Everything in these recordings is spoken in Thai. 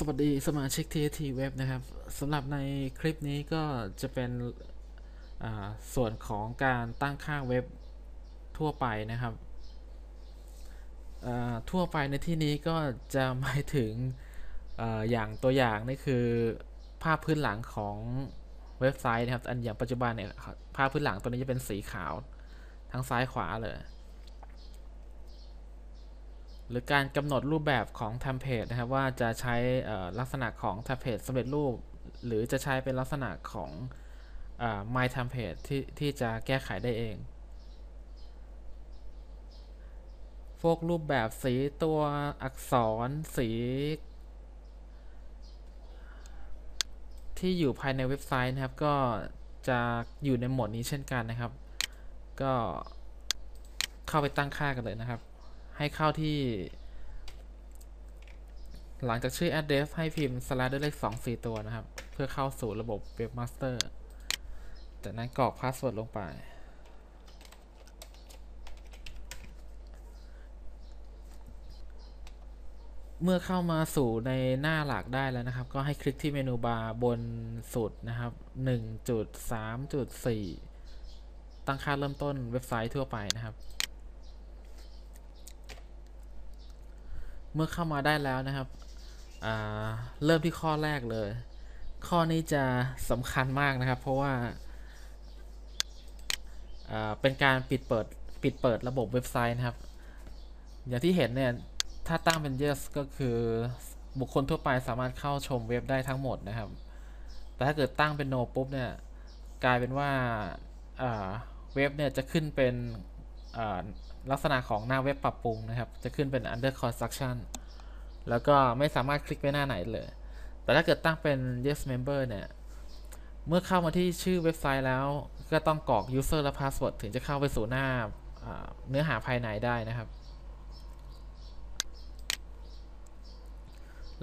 สวัสดีสมาชิก TST Web นะครับสำหรับในคลิปนี้ก็จะเป็นส่วนของการตั้งค่าเว็บทั่วไปนะครับ ทั่วไปในที่นี้ก็จะหมายถึงออย่างตัวอย่างนี่คือภาพพื้นหลังของเว็บไซต์นะครับ อันอย่างปัจจุบันเนี่ยภาพพื้นหลังตัวนี้จะเป็นสีขาว ทั้งซ้ายขวาเลย หรือการกำหนดรูปแบบของเทมเพลตนะครับว่าจะใช้ลักษณะของเทมเพลตสำเร็จรูป หรือจะใช้เป็นลักษณะของอ่อ my template ที่ที่จะแก้ไขได้เองพวกรูปแบบสีตัวอักษรสี ที่อยู่ภายในเว็บไซต์นะครับ ก็จะอยู่ในโหมดนี้เช่นกันนะครับ ก็เข้าไปตั้งค่ากันเลยนะครับ ให้เข้าที่ หลังจากชื่อ address ให้พิมพ์ slash ด้วยเลข2 4 ตัวนะครับ เพื่อเข้าสู่ระบบ webmaster จากนั้นกรอกพาสเวิร์ดลงไป เมื่อเข้ามาสู่ในหน้าหลักได้แล้วนะครับ ก็ให้คลิกที่เมนูบาร์บนสุดนะครับ 1.3.4 ตั้งค่าเริ่มต้นเว็บไซต์ทั่วไปนะครับ เมื่อเข้ามาได้แล้วนะครับเริ่มที่ข้อแรกเลย ข้อนี้จะสำคัญมากนะครับ เพราะว่าาเป็นการปิดเปิดปิดเปิดระบบเว็บไซต์นะครับ อย่างที่เห็นเนี่ย ถ้าตั้งเป็น yes ก็คือบุคคลทั่วไปสามารถเข้าชมเว็บได้ทั้งหมดนะครับ แต่ถ้าเกิดตั้งเป็น no ปุ๊บเนี่ย กลายเป็นว่าาเว็บเนี่ยจะขึ้นเป็น ลักษณะของหน้าเว็บปรับปรุงนะครับ จะขึ้นเป็น under construction แล้วก็ไม่สามารถคลิกไปหน้าไหนเลย แต่ถ้าเกิดตั้งเป็น yes member เนี่ย เมื่อเข้ามาที่ชื่อเว็บไซต์แล้ว ก็ต้องกรอก user และ password ถึงจะเข้าไปสู่หน้าเนื้อหาภายในได้นะครับ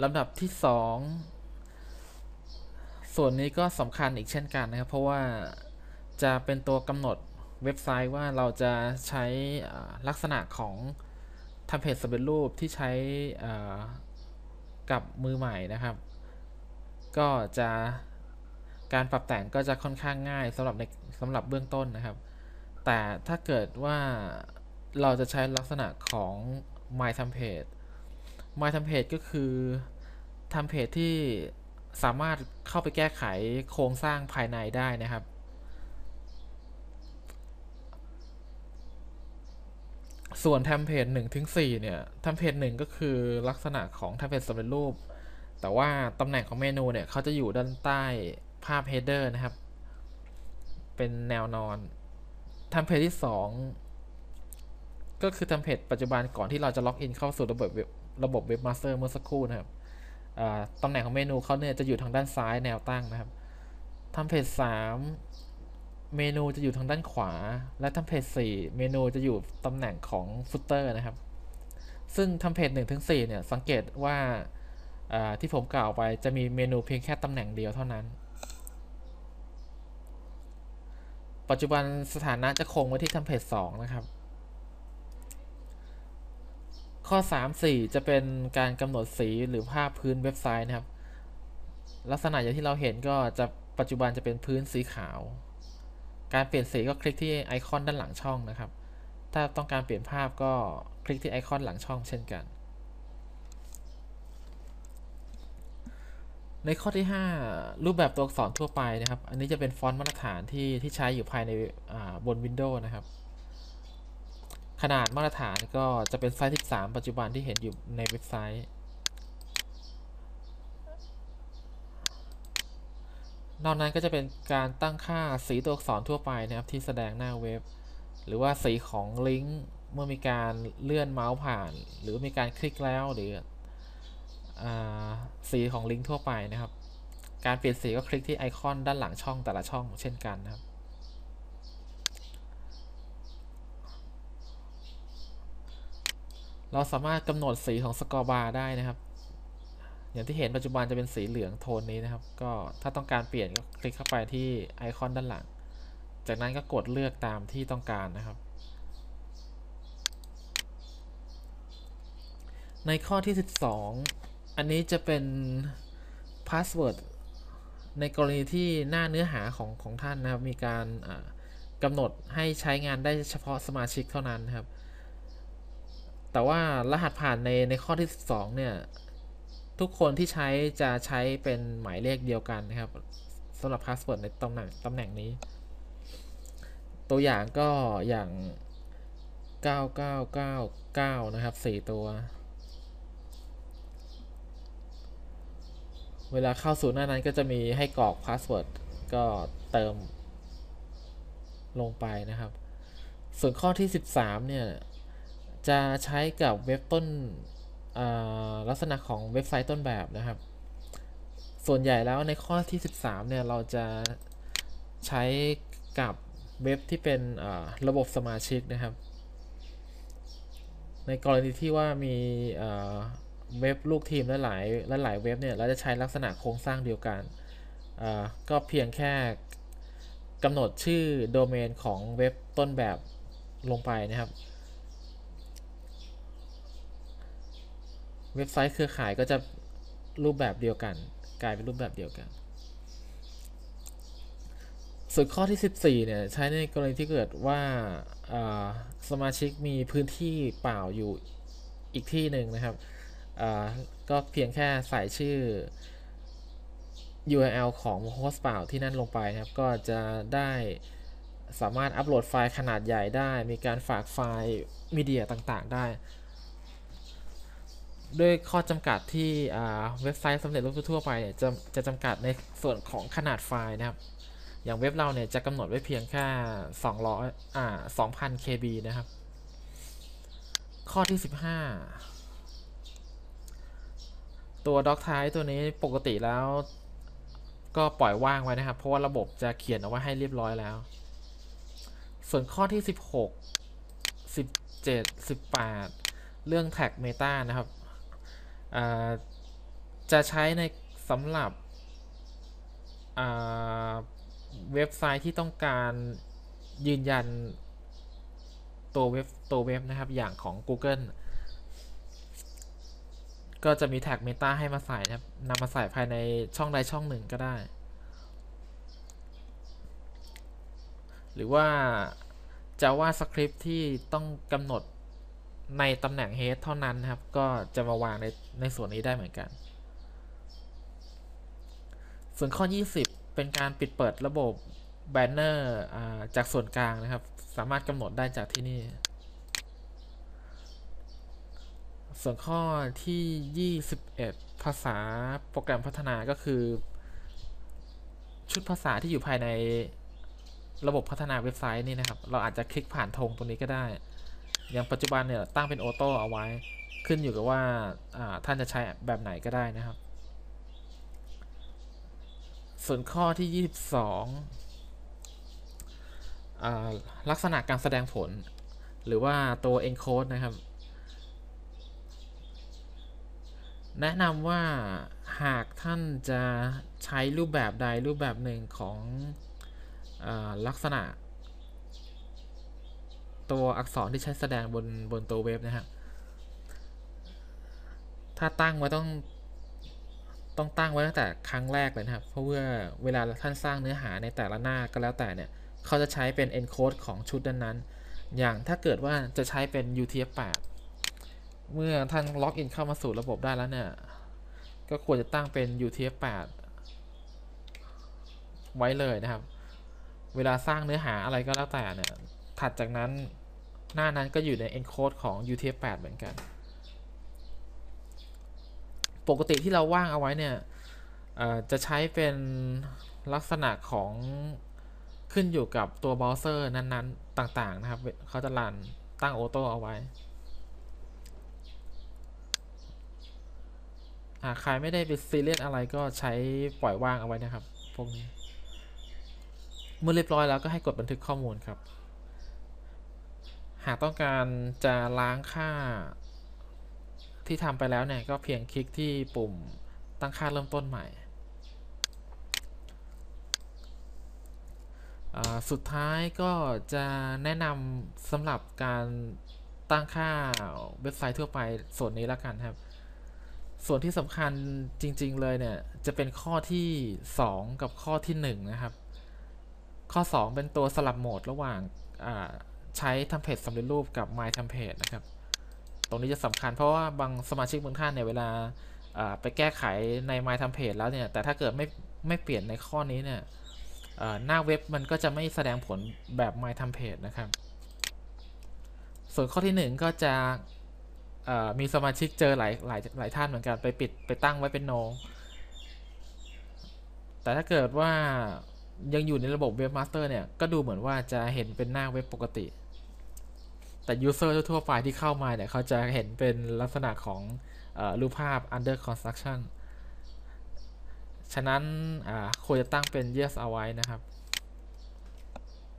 ลำดับที่ 2 ส่วนนี้ก็สำคัญอีกเช่นกันนะครับ เพราะว่าจะเป็นตัวกำหนด เว็บไซต์ว่าเราจะใช้ลักษณะของทำเพจสำเร็จรูปที่ใช้กับมือใหม่นะครับ ก็จะการปรับแต่งก็จะค่อนข้างง่ายสำหรับในสำหรับเบื้องต้นนะครับ แต่ถ้าเกิดว่าเราจะใช้ลักษณะของ my template my template ก็คือทำเพจที่สามารถเข้าไปแก้ไขโครงสร้างภายในได้นะครับ ส่วนเทมเพลตหนึ่งถึงสี่เนี่ยเทมเพลตหนึ่งก็คือลักษณะของเทมเพลตสำเร็จรูป แต่ว่าตำแหน่งของเมนูเนี่ยเขาจะอยู่ด้านใต้ภาพ header นะครับ เป็นแนวนอนเทมเพลตที่สองก็คือเทมเพลตปัจจุบันก่อนที่เราจะล็อกอินเข้าสู่ระบบเว็บระบบเว็บมาสเตอร์เมื่อสักครู่นะครับตำแหน่งของเมนูเขาเนี่ยจะอยู่ทางด้านซ้ายแนวตั้งนะครับทำเพจสาม เมนูจะอยู่ทางด้านขวา และทำเพจสี่เมนูจะอยู่ตำแหน่งของฟุตเตอร์นะครับ ซึ่งทำเพจหนึ่งถึงสี่เนี่ย สังเกตว่าที่ผมกล่าวไปจะมีเมนูเพียงแค่ตำแหน่งเดียวเท่านั้น ปัจจุบันสถานะจะคงไว้ที่ทำเพจสองนะครับ ข้อ 3 4 จะเป็นการกำหนดสีหรือภาพพื้นเว็บไซต์นะครับ ลักษณะอย่างที่เราเห็นก็จะปัจจุบันจะเป็นพื้นสีขาว การเปลี่ยนสีก็คลิกที่ไอคอนด้านหลังช่องนะครับ ถ้าต้องการเปลี่ยนภาพก็คลิกที่ไอคอนหลังช่องเช่นกัน ในข้อที่ 5 รูปแบบตัวอักษรทั่วไปนะครับ อันนี้จะเป็นฟอนต์มาตรฐานที่ที่ใช้อยู่ภายในบน Windows นะครับ ขนาดมาตรฐานก็จะเป็นไซส์ 13 ปัจจุบันที่เห็นอยู่ในเว็บไซต์ นอกนั้นก็จะเป็นการตั้งค่าสีตัวอักษรทั่วไปนะครับที่แสดงหน้าเว็บ หรือว่าสีของลิงก์เมื่อมีการเลื่อนเมาส์ผ่าน หรือมีการคลิกแล้วหรืออสีของลิงก์ทั่วไปนะครับ การเปลี่ยนสีก็คลิกที่ไอคอนด้านหลังช่องแต่ละช่องเช่นกันนะครับ เราสามารถกำหนดสีของสกอร์บาร์ได้นะครับ อย่างที่เห็นปัจจุบันจะเป็นสีเหลืองโทนนี้นะครับ ก็ถ้าต้องการเปลี่ยนก็คลิกเข้าไปที่ไอคอนด้านหลัง จากนั้นก็กดเลือกตามที่ต้องการนะครับ ในข้อที่ 12 อันนี้จะเป็นพาสเวิร์ดในกรณีที่หน้าเนื้อหาของของท่านนะครับ มีการกำหนดให้ใช้งานได้เฉพาะสมาชิกเท่านั้นนะครับ แต่ว่ารหัสผ่านในในข้อที่ 12 เนี่ย ทุกคนที่ใช้จะใช้เป็นหมายเลขเดียวกันนะครับสำหรับพาสเวิร์ดในตำแหน่งตำแหน่งนี้ ตัวอย่างก็อย่าง 9999 นะครับ 4 ตัว เวลาเข้าสู่หน้านั้นก็จะมีให้กรอกพาสเวิร์ดก็เติมลงไปนะครับ ส่วนข้อที่ 13 เนี่ย จะใช้กับเว็บต้น ลักษณะของเว็บไซต์ต้นแบบนะครับ ส่วนใหญ่แล้วในข้อที่ 13 เนี่ย เราจะใช้กับเว็บที่เป็นระบบสมาชิกนะครับ ในกรณีที่ว่ามีเว็บลูกทีมและหลายๆหลายเว็บเนี่ย เราจะใช้ลักษณะโครงสร้างเดียวกัน ก็เพียงแค่กำหนดชื่อโดเมนของเว็บต้นแบบลงไปนะครับ เว็บไซต์เครือข่ายก็จะรูปแบบเดียวกัน กลายเป็นรูปแบบเดียวกัน ส่วนข้อที่ 14 เนี่ย ใช้ในกรณีที่เกิดว่าาสมาชิกมีพื้นที่เปล่าอยู่อีกที่หนึ่งนะครับ ก็เพียงแค่ใส่ชื่อ URL ของโฮสต์เปล่าที่นั่นลงไปนะครับ ก็จะได้สามารถอัปโหลดไฟล์ขนาดใหญ่ได้ มีการฝากไฟล์มีเดียต่างๆ ได้ ด้วยข้อจำกัดที่เว็บไซต์สำเร็จรูปทั่วไปเนี่ยจะจะจำกัดในส่วนของขนาดไฟล์นะครับ อย่างเว็บเราเนี่ยจะกำหนดไว้เพียงแค่200อ่า2,000 KB นะครับ ข้อที่ 15 ตัว doc type ตัวนี้ปกติแล้ว ก็ปล่อยว่างไว้นะครับ เพราะว่าระบบจะเขียนเอาไว้ให้เรียบร้อยแล้ว ส่วนข้อที่ 16 17 18 เรื่อง tag meta นะครับ จะใช้ในสำหรับเว็บไซต์ที่ต้องการยืนยันตัวเว็บตัวเว็บนะครับอย่างของ Google ก็จะมีแท็ก Meta ให้มาใส่นะครับนำมาใส่ภายในช่องใดช่องหนึ่งก็ได้ หรือว่าจะว่าสคริปที่ต้องกำหนด ในตำแหน่ง head เท่านั้นนะครับ ก็จะมาวางในในส่วนนี้ได้เหมือนกัน ส่วนข้อ 20 เป็นการปิดเปิดระบบแบนเนอร์จากส่วนกลางนะครับ สามารถกำหนดได้จากที่นี่ ส่วนข้อที่ 21 ภาษาโปรแกรมพัฒนาก็คือ ชุดภาษาที่อยู่ภายในระบบพัฒนาเว็บไซต์นี่นะครับ เราอาจจะคลิกผ่านธงตรงนี้ก็ได้ อย่างปัจจุบันเนี่ยตั้งเป็นออโต้เอาไว้ ขึ้นอยู่กับว่าท่านจะใช้แบบไหนก็ได้นะครับ ส่วนข้อที่ 22 ลักษณะการแสดงผล หรือว่าตัว encode นะครับ แนะนำว่าหากท่านจะใช้รูปแบบใดรูปแบบหนึ่งของอลักษณะ ตัวอักษรที่ใช้แสดงบนบนตัวเว็บนะครับถ้าตั้งไว้ต้องต้องตั้งไว้ตั้งแต่ครั้งแรกเลยนะครับ เพราะว่าเวลาท่านสร้างเนื้อหาในแต่ละหน้าก็แล้วแต่เนี่ย เขาจะใช้เป็น encode ของชุดนั้นๆ อย่างถ้าเกิดว่าจะใช้เป็น UTF-8 เมื่อท่านล็อกอินเข้ามาสู่ระบบได้แล้วเนี่ย ก็ควรจะตั้งเป็น UTF-8 ไว้เลยนะครับ เวลาสร้างเนื้อหาอะไรก็แล้วแต่เนี่ย ถัดจากนั้นหน้านั้นก็อยู่ใน encode ของ UTF-8 เหมือนกัน ปกติที่เราว่างเอาไว้เนี่ยจะใช้เป็นลักษณะของขึ้นอยู่กับตัวเบราว์เซอร์นั้นๆ ต่างๆ นะครับ เขาจะรันตั้งออโต้เอาไว้หากใครไม่ได้ไปซีเรียสอะไรก็ใช้ปล่อยว่างเอาไว้นะครับ พวกนี้ เมื่อเรียบร้อยแล้วก็ให้กดบันทึกข้อมูลครับ หากต้องการจะล้างค่า ที่ทำไปแล้วเนี่ย ก็เพียงคลิกที่ปุ่มตั้งค่าเริ่มต้นใหม่ สุดท้ายก็จะแนะนำสำหรับการตั้งค่าเว็บไซต์ทั่วไปส่วนนี้แล้วกันครับ ส่วนที่สำคัญจริง ๆ เลยเนี่ย จะเป็นข้อที่ 2 กับข้อที่ 1 นะครับ ข้อ 2 เป็นตัวสลับโหมดระหว่างอ่า ใช้ทำเพจสำเร็จรูปกับ My Template นะครับ ตรงนี้จะสำคัญเพราะว่าบางสมาชิกบางท่านเนี่ยเวลาไปแก้ไขใน My Template แล้วเนี่ย แต่ถ้าเกิดไม่ไม่เปลี่ยนในข้อนี้เนี่ยหน้าเว็บมันก็จะไม่แสดงผลแบบ My Template นะครับ ส่วนข้อที่ 1 ก็จะมีสมาชิกเจอหลายหลายหลายท่านเหมือนกันไปปิดไปตั้งไว้เป็น no แต่ถ้าเกิดว่ายังอยู่ในระบบเว็บมาสเตอร์เนี่ย ก็ดูเหมือนว่าจะเห็นเป็นหน้าเว็บปกติ แต่ user ทั่วไปที่เข้ามาเนี่ย เขาจะเห็นเป็นลักษณะของอรูปภาพ under construction ฉะนั้นควรจะตั้งเป็น yes เอาไว้นะครับ